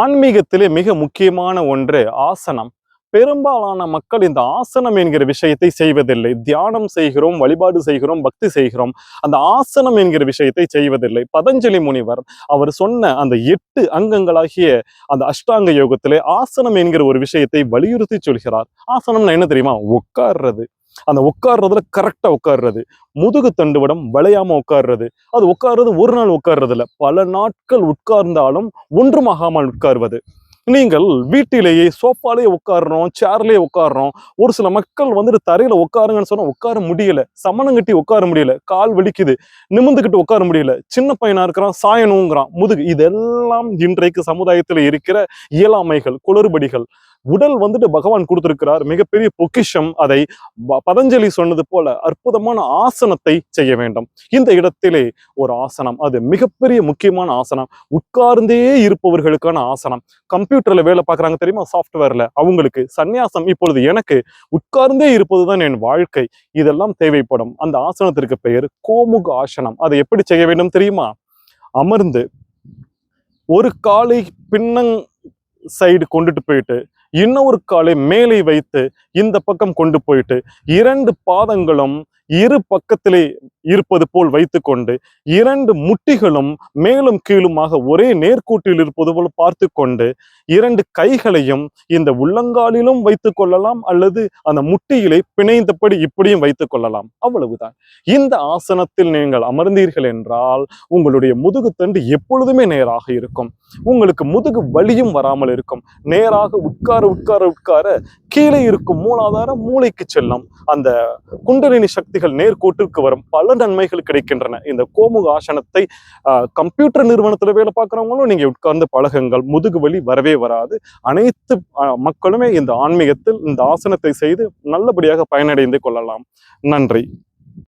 ஆன்மீகத்திலே மிக முக்கியமான ஒன்று ஆசனம். பெரும்பாலான மக்கள் இந்த ஆசனம் என்கிற விஷயத்தை செய்வதில்லை. தியானம் செய்கிறோம் வழிபாடு செய்கிறோம் பக்தி செய்கிறோம். அந்த ஆசனம் என்கிற விஷயத்தை செய்வதில்லை. பதஞ்சலி முனிவர் அவர் சொன்ன அந்த எட்டு அங்கங்களாகிய அந்த அஷ்டாங்க யோகத்திலே ஆசனம் என்கிற ஒரு விஷயத்தை வலியுறுத்தி சொல்கிறார். ஆசனம்னா என்ன தெரியுமா? உட்கார்றது. அந்த உட்கார்றதுல கரெக்டா உட்கார்றது. முதுகு தண்டுவடம் வளையாம உட்கார்றது. அது உட்கார்றது ஒரு நாள் உட்கார்றது இல்ல பல நாட்கள் உட்கார்ந்தாலும் ஒன்றுமாகாமல் உட்கார்வது. நீங்கள் வீட்டிலேயே சோஃபாலேயே உட்காடுறோம் சேர்லேயே உட்காடுறோம் ஒரு சில மக்கள் வந்துட்டு தரையில உட்காருங்கன்னு சொன்னா உட்கார முடியல. சமணம் கட்டி உட்கார முடியல. கால் வலிக்குது. நிமிந்துக்கிட்டு உட்கார முடியல. சின்ன பையனா இருக்கிறான் சாயணுங்கிறான். முதுகு. இதெல்லாம் இன்றைக்கு சமுதாயத்தில் இருக்கிற இயலாமைகள் குளறுபடிகள். உடல் வந்துட்டு பகவான் கொடுத்திருக்கிறார். மிகப்பெரிய பொக்கிஷம் அதை ப- பதஞ்சலி சொன்னது போல அற்புதமான ஆசனத்தை செய்ய வேண்டும். இந்த இடத்திலே ஒரு ஆசனம் அது மிகப்பெரிய முக்கியமான ஆசனம். உட்கார்ந்தே இருப்பவர்களுக்கான ஆசனம். கம்ப்யூட்டர்ல வேலை பார்க்கறாங்க தெரியுமா? சாஃப்ட்வேர்ல அவங்களுக்கு சந்நியாசம் இப்பொழுது எனக்கு உட்கார்ந்தே இருப்பதுதான் என் வாழ்க்கை. இதெல்லாம் தேவைப்படும். அந்த ஆசனத்திற்கு பெயர் கோமுக ஆசனம். அதை எப்படி செய்ய வேண்டும் தெரியுமா? அமர்ந்து ஒரு காலை பின்னங் சைடு கொண்டுட்டு போயிட்டு இன்னொரு காலை மேலே வைத்து இந்த பக்கம் கொண்டு போயிட்டு இரண்டு பாதங்களும் இரு பக்கத்திலே இருப்பது போல் வைத்துக்கொண்டு இரண்டு முட்டிகளும் மேலும் கீழுமாக ஒரே நேர்கூட்டில் இருப்பது போல் பார்த்து கொண்டு இரண்டு கைகளையும் இந்த உள்ளங்காலிலும் வைத்துக் கொள்ளலாம் அல்லது அந்த முட்டியிலே பிணைந்தபடி இப்படியும் வைத்துக் கொள்ளலாம். அவ்வளவுதான். இந்த ஆசனத்தில் நீங்கள் அமர்ந்தீர்கள் என்றால் உங்களுடைய முதுகு தண்டு எப்பொழுதுமே நேராக இருக்கும். உங்களுக்கு முதுகு வலியும் வராமல் இருக்கும். நேராக உட்கார் உட்கார உட்கார கீழே இருக்கும் மூலாதாரம் மூளைக்கு செல்லும். அந்த குண்டலினி சக்திகள் நேர்கோட்டிற்கு வரும். பல நன்மைகள் கிடைக்கின்றன. இந்த கோமுக ஆசனத்தை ஆஹ், கம்ப்யூட்டர் நிறுவனத்துல வேலை பார்க்குறவங்களும் நீங்க உட்கார்ந்து பழகுங்கள். முதுகு வலி வரவே வராது. அனைத்து மக்களுமே இந்த ஆன்மீகத்தில் இந்த ஆசனத்தை செய்து நல்லபடியாக பயனடைந்து கொள்ளலாம். நன்றி.